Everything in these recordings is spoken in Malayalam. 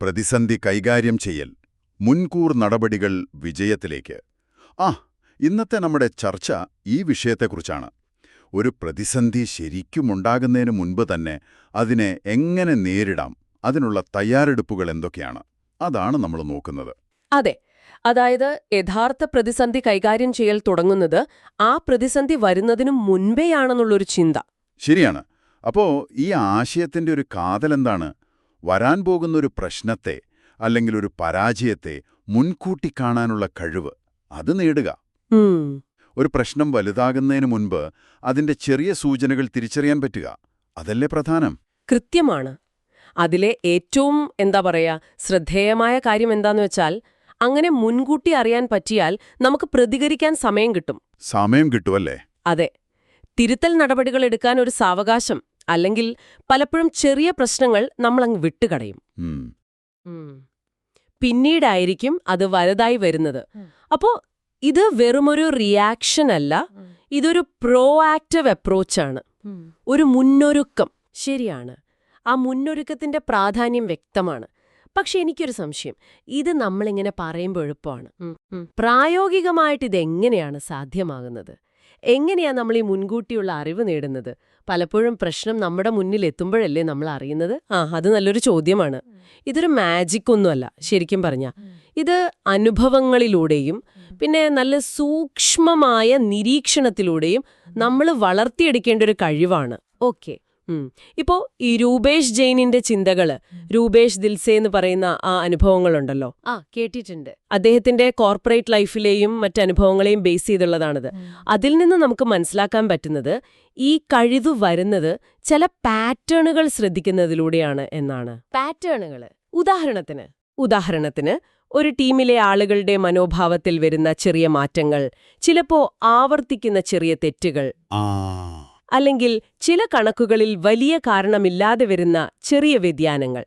പ്രതിസന്ധി കൈകാര്യം ചെയ്യൽ മുൻകൂർ നടപടികൾ വിജയത്തിലേക്ക്. ആ ഇന്നത്തെ നമ്മുടെ ചർച്ച ഈ വിഷയത്തെക്കുറിച്ചാണ്. ഒരു പ്രതിസന്ധി ശരിക്കുമുണ്ടാകുന്നതിന് മുൻപ് തന്നെ അതിനെ എങ്ങനെ നേരിടാം അതിനുള്ള തയ്യാറെടുപ്പുകൾ എന്തൊക്കെയാണ് അതാണ് നമ്മൾ നോക്കുന്നത്. അതെ അതായത് യഥാർത്ഥ പ്രതിസന്ധി കൈകാര്യം ചെയ്യൽ തുടങ്ങുന്നത് ആ പ്രതിസന്ധി വരുന്നതിനു മുൻപേയാണെന്നുള്ളൊരു ചിന്ത. ശരിയാണ്. അപ്പോ ഈ ആശയത്തിന്റെ ഒരു കാതലെന്താണ്? വരാൻ പോകുന്ന ഒരു പ്രശ്നത്തെ അല്ലെങ്കിൽ ഒരു പരാജയത്തെ മുൻകൂട്ടി കാണാനുള്ള കഴിവ് അത് നേടുക. ഒരു പ്രശ്നം വലുതാകുന്നതിന് മുൻപ് അതിന്റെ ചെറിയ സൂചനകൾ തിരിച്ചറിയാൻ പറ്റുക. അതല്ലേ പ്രധാനം? കൃത്യമാണ്. അതിലെ ഏറ്റവും എന്താ പറയാ ശ്രദ്ധേയമായ കാര്യം എന്താന്ന് വെച്ചാൽ അങ്ങനെ മുൻകൂട്ടി അറിയാൻ പറ്റിയാൽ നമുക്ക് പ്രതികരിക്കാൻ സമയം കിട്ടും. സമയം കിട്ടുമല്ലേ അതെ. തിരുത്തൽ നടപടികൾ എടുക്കാൻ ഒരു സാവകാശം അല്ലെങ്കിൽ പലപ്പോഴും ചെറിയ പ്രശ്നങ്ങൾ നമ്മളങ്ങ് വിട്ടുകളയും. ഉം. പിന്നീടായിരിക്കും അത് വലുതായി വരുന്നത്. അപ്പോൾ ഇത് വെറുമൊരു റിയാക്ഷൻ അല്ല ഇതൊരു പ്രോ ആക്റ്റീവ് അപ്രോച്ചാണ് ഒരു മുന്നൊരുക്കം. ശരിയാണ്. ആ മുന്നൊരുക്കത്തിന്റെ പ്രാധാന്യം വ്യക്തമാണ്. പക്ഷെ എനിക്കൊരു സംശയം. ഇത് നമ്മളിങ്ങനെ പറയുമ്പോൾ എളുപ്പമാണ്. പ്രായോഗികമായിട്ട് ഇതെങ്ങനെയാണ് സാധ്യമാകുന്നത്? എങ്ങനെയാ നമ്മൾ ഈ മുൻകൂട്ടിയുള്ള അറിവ് നേടുന്നത്? പലപ്പോഴും പ്രശ്നം നമ്മുടെ മുന്നിൽ എത്തുമ്പോഴല്ലേ നമ്മൾ അറിയുന്നത്? ആ അത് നല്ലൊരു ചോദ്യമാണ്. ഇതൊരു മാജിക് ഒന്നുമല്ല ശരിക്കും പറഞ്ഞാൽ ഇത് അനുഭവങ്ങളിലൂടെയും പിന്നെ നല്ല സൂക്ഷ്മമായ നിരീക്ഷണത്തിലൂടെയും നമ്മൾ വളർത്തിയെടുക്കേണ്ട ഒരു കഴിവാണ്. ഓക്കെ. ഇപ്പോ ഈ രൂപേഷ് ജെയിനിന്റെ ചിന്തകൾ രൂപേഷ് ദിൽസേ എന്ന് പറയുന്ന ആ അനുഭവങ്ങളുണ്ടല്ലോ? ആ കേട്ടിട്ടുണ്ട്. അദ്ദേഹത്തിന്റെ കോർപ്പറേറ്റ് ലൈഫിലെയും മറ്റനുഭവങ്ങളെയും ബേസ് ചെയ്തുള്ളതാണിത്. അതിൽ നിന്ന് നമുക്ക് മനസ്സിലാക്കാൻ പറ്റുന്നത് ഈ കഴിവ് വരുന്നത് ചില പാറ്റേണുകൾ ശ്രദ്ധിക്കുന്നതിലൂടെയാണ് എന്നാണ്. പാറ്റേണുകൾ ഉദാഹരണത്തിന്. ഉദാഹരണത്തിന് ഒരു ടീമിലെ ആളുകളുടെ മനോഭാവത്തിൽ വരുന്ന ചെറിയ മാറ്റങ്ങൾ ചിലപ്പോ ആവർത്തിക്കുന്ന ചെറിയ തെറ്റുകൾ. ആ. അല്ലെങ്കിൽ ചില കണക്കുകളിൽ വലിയ കാരണമില്ലാതെ വരുന്ന ചെറിയ വ്യതിയാനങ്ങൾ.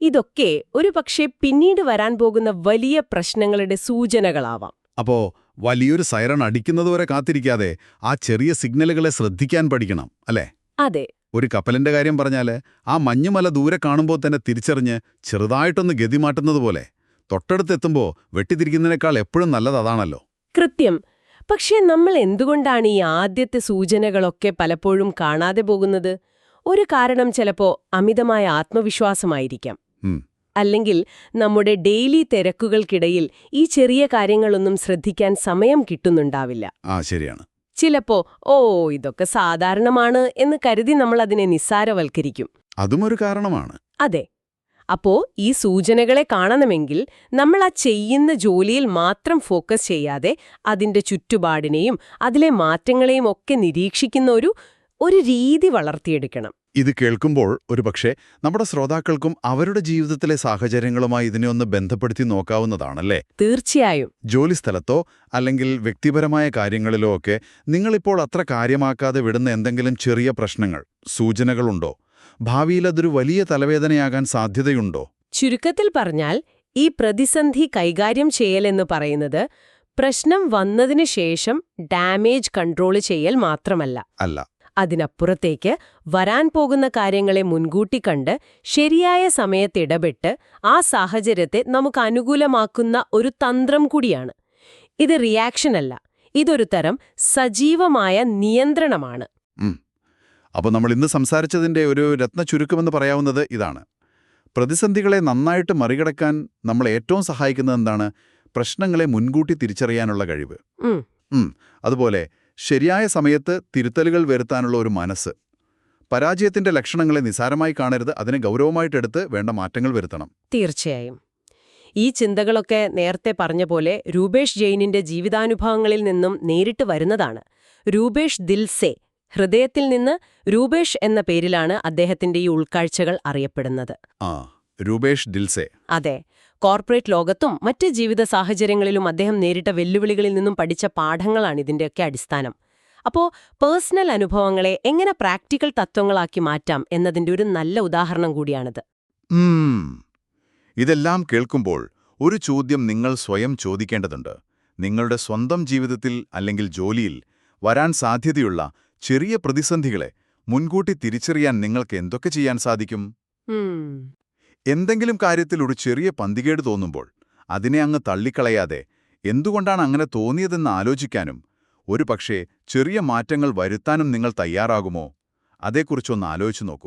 ഇതൊക്കെ ഒരു പക്ഷേ പിന്നീട് വരാൻ പോകുന്ന വലിയ പ്രശ്നങ്ങളുടെ സൂചനകളാവാം. അപ്പോ വലിയൊരു സൈറൺ അടിക്കുന്നതുവരെ കാത്തിരിക്കാതെ ആ ചെറിയ സിഗ്നലുകളെ ശ്രദ്ധിക്കാൻ പഠിക്കണം അല്ലേ? അതെ. ഒരു കപ്പലിന്റെ കാര്യം പറഞ്ഞാൽ ആ മഞ്ഞുമല ദൂരെ കാണുമ്പോൾ തന്നെ തിരിച്ചറിഞ്ഞ് ചെറുതായിട്ടൊന്ന് ഗതിമാറ്റുന്നത് പോലെ. തൊട്ടടുത്തെത്തുമ്പോൾ വെട്ടിത്തിരിക്കുന്നതിനേക്കാൾ എപ്പോഴും നല്ലത് അതാണല്ലോ. കൃത്യം. പക്ഷേ നമ്മൾ എന്തുകൊണ്ടാണ് ഈ ആദ്യത്തെ സൂചനകളൊക്കെ പലപ്പോഴും കാണാതെ പോകുന്നത്? ഒരു കാരണം ചിലപ്പോ അമിതമായ ആത്മവിശ്വാസമായിരിക്കാം. അല്ലെങ്കിൽ നമ്മുടെ ഡെയിലി തിരക്കുകൾക്കിടയിൽ ഈ ചെറിയ കാര്യങ്ങളൊന്നും ശ്രദ്ധിക്കാൻ സമയം കിട്ടുന്നുണ്ടാവില്ല. ആ ശരിയാണ്. ചിലപ്പോ ഓ ഇതൊക്കെ സാധാരണമാണ് എന്ന് കരുതി നമ്മൾ അതിനെ നിസ്സാരവൽക്കരിക്കും. അതും ഒരു കാരണമാണ്. അതെ. അപ്പോ ഈ സൂചനകളെ കാണണമെങ്കിൽ നമ്മൾ ആ ചെയ്യുന്ന ജോലിയിൽ മാത്രം ഫോക്കസ് ചെയ്യാതെ അതിന്റെ ചുറ്റുപാടിനെയും അതിലെ മാറ്റങ്ങളെയും ഒക്കെ നിരീക്ഷിക്കുന്ന ഒരു ഒരു രീതി വളർത്തിയെടുക്കണം. ഇത് കേൾക്കുമ്പോൾ ഒരുപക്ഷെ നമ്മുടെ ശ്രോതാക്കൾക്കും അവരുടെ ജീവിതത്തിലെ സാഹചര്യങ്ങളുമായി ഇതിനെ ഒന്ന് ബന്ധപ്പെടുത്തി നോക്കാവുന്നതാണല്ലേ? തീർച്ചയായും. ജോലിസ്ഥലത്തോ അല്ലെങ്കിൽ വ്യക്തിപരമായ കാര്യങ്ങളിലോ ഒക്കെ നിങ്ങളിപ്പോൾ അത്ര കാര്യമാക്കാതെ വിടുന്ന എന്തെങ്കിലും ചെറിയ പ്രശ്നങ്ങൾ സൂചനകളുണ്ടോ? ഭാവിയിൽ അതൊരു വലിയ തലവേദനയാകാൻ സാധ്യതയുണ്ടോ? ചുരുക്കത്തിൽ പറഞ്ഞാൽ ഈ പ്രതിസന്ധി കൈകാര്യം ചെയ്യലെന്ന് പറയുന്നത് പ്രശ്നം വന്നതിന് ശേഷം ഡാമേജ് കൺട്രോൾ ചെയ്യൽ മാത്രമല്ല. അല്ല. അതിനപ്പുറത്തേക്ക് വരാൻ പോകുന്ന കാര്യങ്ങളെ മുൻകൂട്ടി കണ്ട് ശരിയായ സമയത്ത് ഇടപെട്ട് ആ സാഹചര്യത്തെ നമുക്ക് അനുകൂലമാക്കുന്ന ഒരു തന്ത്രം കൂടിയാണ്. ഇത് റിയാക്ഷനല്ല ഇതൊരു തരം സജീവമായ നിയന്ത്രണമാണ്. അപ്പോൾ നമ്മൾ ഇന്ന് സംസാരിച്ചതിന്റെ ഒരു രത്ന ചുരുക്കമെന്ന് പറയാവുന്നത് ഇതാണ്. പ്രതിസന്ധികളെ നന്നായിട്ട് മറികടക്കാൻ നമ്മൾ ഏറ്റവും സഹായിക്കുന്നത് എന്താണ്? പ്രശ്നങ്ങളെ മുൻകൂട്ടി തിരിച്ചറിയാനുള്ള കഴിവ്. അതുപോലെ ശരിയായ സമയത്ത് തിരുത്തലുകൾ വരുത്താനുള്ള ഒരു മനസ്സ്. പരാജയത്തിന്റെ ലക്ഷണങ്ങളെ നിസാരമായി കാണരുത്. അതിനെ ഗൗരവമായിട്ടെടുത്ത് വേണ്ട മാറ്റങ്ങൾ വരുത്തണം. തീർച്ചയായും. ഈ ചിന്തകളൊക്കെ നേരത്തെ പറഞ്ഞ പോലെ രൂപേഷ് ജെയിനിന്റെ ജീവിതാനുഭവങ്ങളിൽ നിന്നും നേരിട്ട് വരുന്നതാണ്. രൂപേഷ് ദിൽസെ ഹൃദയത്തിൽ നിന്ന് രൂപേഷ് എന്ന പേരിലാണ് അദ്ദേഹത്തിന്റെ ഈ ഉൾക്കാഴ്ചകൾ അറിയപ്പെടുന്നത്. രൂപേഷ് ദിൽസെ. അതെ കോർപ്പറേറ്റ് ലോകത്തും മറ്റ് ജീവിത സാഹചര്യങ്ങളിലും അദ്ദേഹം നേരിട്ട വെല്ലുവിളികളിൽ നിന്നും പഠിച്ച പാഠങ്ങളാണ് ഇതിന്റെയൊക്കെ അടിസ്ഥാനം. അപ്പോ പേഴ്സണൽ അനുഭവങ്ങളെ എങ്ങനെ പ്രാക്ടിക്കൽ തത്വങ്ങളാക്കി മാറ്റാം എന്നതിന്റെ ഒരു നല്ല ഉദാഹരണം കൂടിയാണിത്. ഇതെല്ലാം കേൾക്കുമ്പോൾ ഒരു ചോദ്യം നിങ്ങൾ സ്വയം ചോദിക്കേണ്ടതുണ്ട്. നിങ്ങളുടെ സ്വന്തം ജീവിതത്തിൽ അല്ലെങ്കിൽ ജോലിയിൽ വരാൻ സാധ്യതയുള്ള ചെറിയ പ്രതിസന്ധികളെ മുൻകൂട്ടി തിരിച്ചറിയാൻ നിങ്ങൾക്ക് എന്തൊക്കെ ചെയ്യാൻ സാധിക്കും? എന്തെങ്കിലും കാര്യത്തിൽ ഒരു ചെറിയ പന്തികേട് തോന്നുമ്പോൾ അതിനെ അങ്ങ് തള്ളിക്കളയാതെ എന്തുകൊണ്ടാണ് അങ്ങനെ തോന്നിയതെന്ന് ആലോചിക്കാനും ഒരു പക്ഷേ ചെറിയ മാറ്റങ്ങൾ വരുത്താനും നിങ്ങൾ തയ്യാറാകുമോ? അതേക്കുറിച്ചൊന്ന് ആലോചിച്ചു നോക്കൂ.